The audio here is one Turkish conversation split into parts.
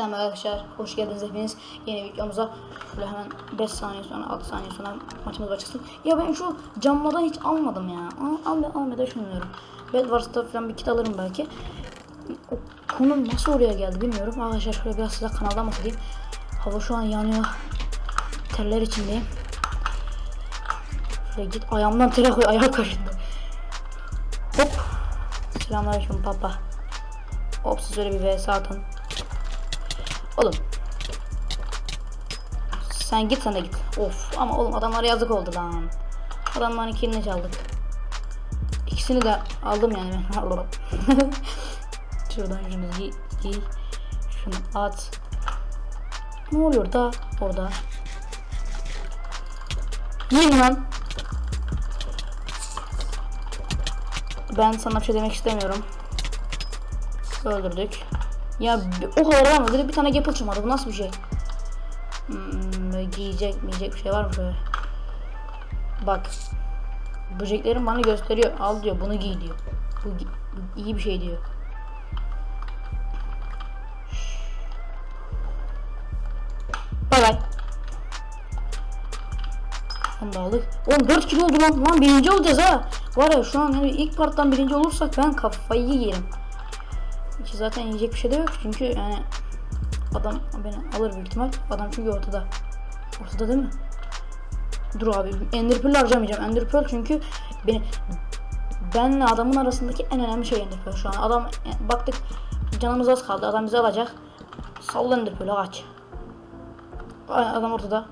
Selam arkadaşlar, hoş geldiniz hepiniz yeni videomuza. Şöyle hemen 5 saniye sonra, 6 saniye sonra maçımız başlasın. Ya ben şu camlardan hiç almadım ya. Al, al, almayı düşünmüyorum. Bedwars'ta falan bir kit alırım belki. O konu nasıl oraya geldi bilmiyorum. Arkadaşlar şöyle biraz size kanaldan bahsedeyim. Hava şu an yanıyor. Terler içindeyim. Şöyle git ayağımdan tere koy, ayağı kaşındı. Hop. Selamünaleyküm papa. Hop siz öyle bir vs atın. Oğlum. Sen git de git. Of ama oğlum adamlara yazık oldu lan. Adamların kilini çaldık. İkisini de aldım yani ben. Şuradan şunu giy, giy. Şunu at. Ne oluyor da orada? Yiyin lan. Ben sana bir şey demek istemiyorum. Öldürdük. Ya o kadar var mı? Bir tane gapple çıkmadı. Bu nasıl bir şey? Hmm, giyecek miyecek bir şey var mı şöyle? Bak. Böceklerim bana gösteriyor. Al diyor bunu giy diyor. Bu, bu iyi bir şey diyor. Bay bay. Onu da aldık. Oğlum 4 kilo oldu lan. Lan birinci olacağız ha. Var ya şu an yani ilk parttan birinci olursak ben kafayı yerim. Ki zaten yiyecek bir şey de yok çünkü yani adam beni alır büyük ihtimal. Adam çünkü ortada. Ortada değil mi? Dur abi Ender Pearl harcamayacağım. Ender Pearl çünkü beni benle adamın arasındaki en önemli şey Ender Pearl şu an. Adam e, baktık canımız az kaldı. Adam bizi alacak. Salla Ender Pearl'ü kaç. Adam ortada.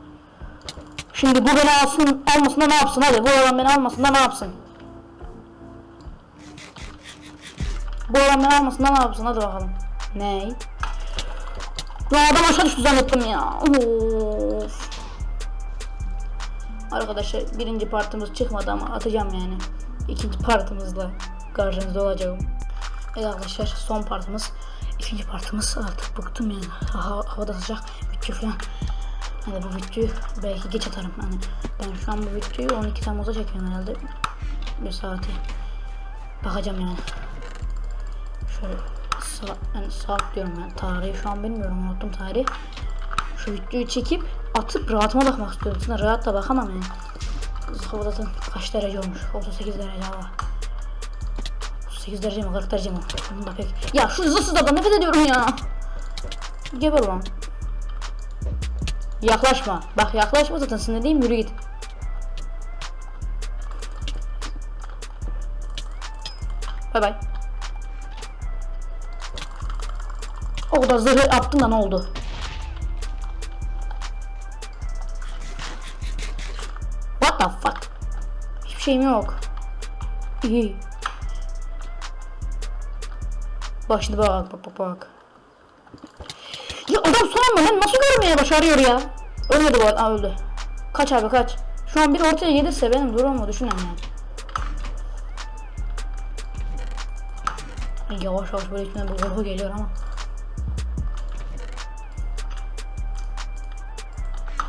Şimdi bu beni alsın, almasın da ne yapsın hadi. Bu adam beni almasın da ne yapsın? Bu adam beni almasın da ne yapsın hadi bakalım. Ney? Lan adam aşağı düştü zannettim ya. Of. Arkadaşlar birinci partımız çıkmadı ama atacağım yani. İkinci partımızla karşınızda olacağım. Evet arkadaşlar son partımız. İkinci partımız artık bıktım yani. Ha, havada sıcak. Bütçe falan. Hani bu videoyu belki geç atarım. Hani ben şu an bu videoyu 12 Temmuz'da çekiyorum herhalde. Bir saati. Bakacağım yani. Şöyle saat, yani diyorum ben. Tarihi şu an bilmiyorum. Unuttum tarihi. Şu videoyu çekip atıp rahatıma bakmak istiyorum. Aslında rahat da bakamam yani. Havada da kaç derece olmuş? 38 derece hava. 38 derece mi 40 derece mi? Bunu da pek... Ya şu hızsız adam nefret ediyorum ya. Geber lan. Yaklaşma. Bak yaklaşma zaten sinirliyim yürü git. Bay bay. O kadar zırhı attın da ne oldu? What the fuck? Hiçbir şeyim yok. İyi. Bak şimdi bak bak bak bak. Ya adam son anda lan nasıl görmeye başarıyor ya? Ölmedi bu adam. Öldü. Kaç abi kaç. Şu an bir ortaya gelirse benim durumumu düşünün yani. Yavaş yavaş böyle içimden bir geliyor ama.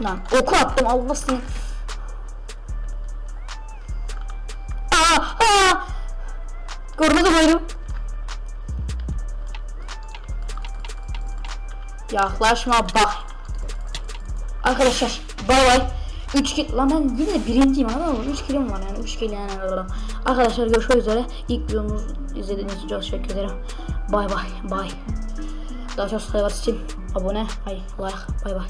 Lan oku attım Allah seni. Aa, aa. Görmedim hayır. Yaklaşma bak. Arkadaşlar bay bay. 3 kill lan ben yine birinciyim mı? 3 killim var yani 3 kill yani. Arkadaşlar görüşmek üzere. İlk videomuzu izlediğiniz için çok teşekkür ederim. Bay bay bay. Daha çok sayılar için abone, hay, like, bay bay.